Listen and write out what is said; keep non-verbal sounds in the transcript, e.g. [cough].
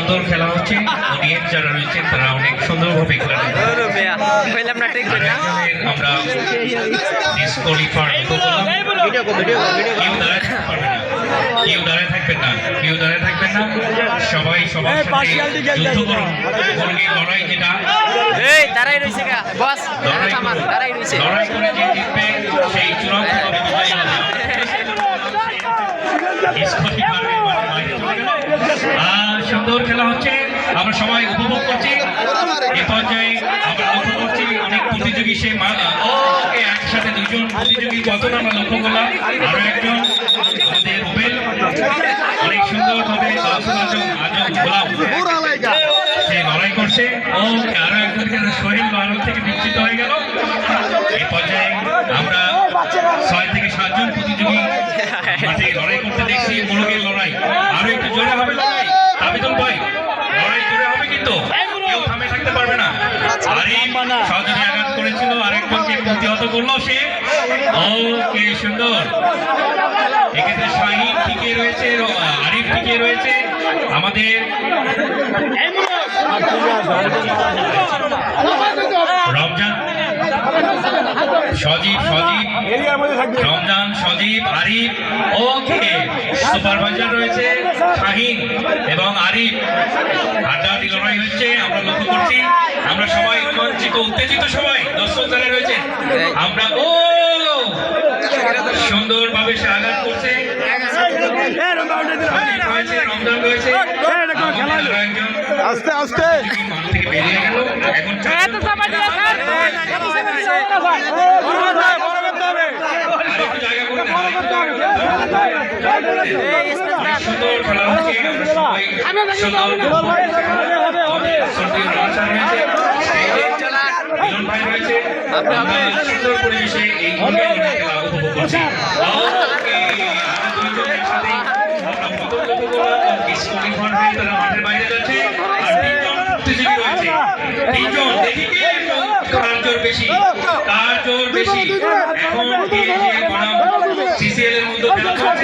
সুন্দর খেলা হচ্ছে অডিয়েন্স যারা রয়েছেন তারা অনেক সুন্দরভাবে খেলা আমরা করলাম। কেউ দাঁড়ায় থাকতে না। কেউ দাঁড়ায় থাকবেন না। কেউ দাঁড়ায় থাকবেন না। সবাই সবার সাথে যুদ্ধ করুন। লড়াই যেটা এই দাঁড়াই রইছে গা। বস লড়াই দাঁড়াই রইছে। লড়াই করে যে জিতবে সেই হবে [laughs] ডিসকোয়ালিফায়ারের বাইরে চলে গেল। আহ, সুন্দর খেলা হচ্ছে আমরা সবাই উপভোগ করছি। এ পর্যায়ে আমরা লক্ষ্য করছি অনেক প্রতিযোগী সে একসাথে দুজন প্রতিযোগী কতটা আমরা লক্ষ্য করলাম। আরও একজন, আমাদের অনেক সুন্দর ভাবে আজম আজম সে লড়াই করছে। ও আরও একজন শহীদ ভারত থেকে বিচ্ছিত হয়ে গেল। এই পর্যায়ে আমরা ছয় থেকে সাতজন প্রতিযোগী মাঠে লড়াই করতে দেখছি। মুরগের লড়াই। আরও একটু জোরে হবে লড়াই আবেদন ভাই। কিন্তু কেউ থামে থাকতে পারবে না। সহযোগী আঘাত করেছিল আরেকজনকে প্রতিহত করল সে। ওকে সুন্দর। এক্ষেত্রে শাহিন টিকে রয়েছে আরিফ টিকে রয়েছে। আমাদের রমজান সজীব সজীব রমজান সজীব আরিফ ওকে সুপারভাইজার রয়েছে শাহিন এবং আরিফ। হাড্ডাহাড্ডি লড়াই হচ্ছে আমরা লক্ষ্য করছি। আমরা সবাই রোমাঞ্চিত উত্তেজিত সবাই দর্শক যারা রয়েছে আমরা ও সুন্দরভাবে সে আঘাত করছে রমজান রয়েছে আস্তে আস্তে এখন আরেকটু জায়গা করে দেন, আরেকটু সুন্দর খেলা হচ্ছে আমরা সবাই সুন্দর সর্দি রাজা রয়েছে মিলন ভাই রয়েছে আমরা সুন্দর পরিবেশে এই খেলা উপভোগ করছি হয়ে মাঠের বাইরে যাচ্ছে আর তিনজন প্রতিযোগী রয়েছে তিনজন দেখি কে কার জোর বেশি কার জোর বেশি এখন Come on.